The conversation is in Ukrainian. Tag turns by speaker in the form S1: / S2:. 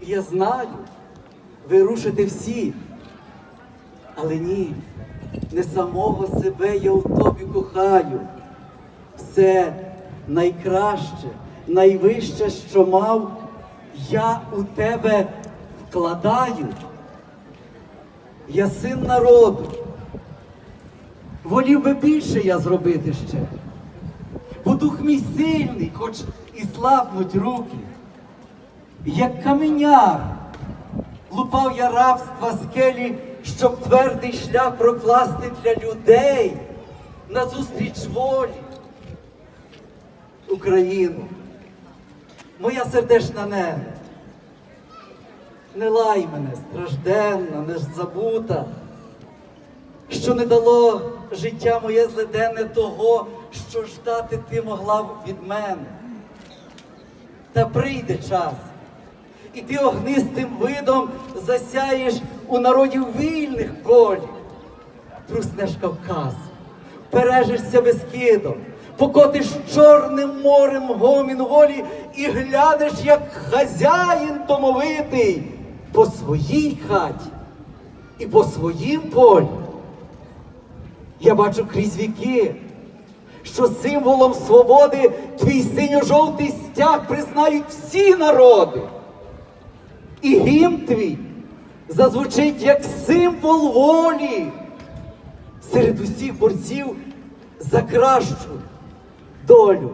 S1: Я знаю, ви рушите всі. Але ні, не самого себе я у тобі кохаю. Все найкраще, найвище, що мав, я у тебе вкладаю. Я син народу. Волів би більше я зробити ще. Бо дух мій сильний, хоч і слабнуть руки. Як каменяр, лупав я рабства скелі, щоб твердий шлях прокласти для людей назустріч волі. Україну, моя сердешна нене, не лай мене, стражденна, не ж забута, що не дало життя моє злиденне того, що ждати ти могла від мене. Та прийде час, і ти огнистим видом засяєш у народів вільних полі, труснеш Кавказ, пережишся безкидом, покотиш чорним морем гомін волі і глянеш, як хазяїн домовитий по своїй хаті і по своїм полі. Я бачу крізь віки, що символом свободи твій синьо-жовтий стяг признають всі народи. І гімн твій зазвучить як символ волі. Серед усіх борців за кращу долю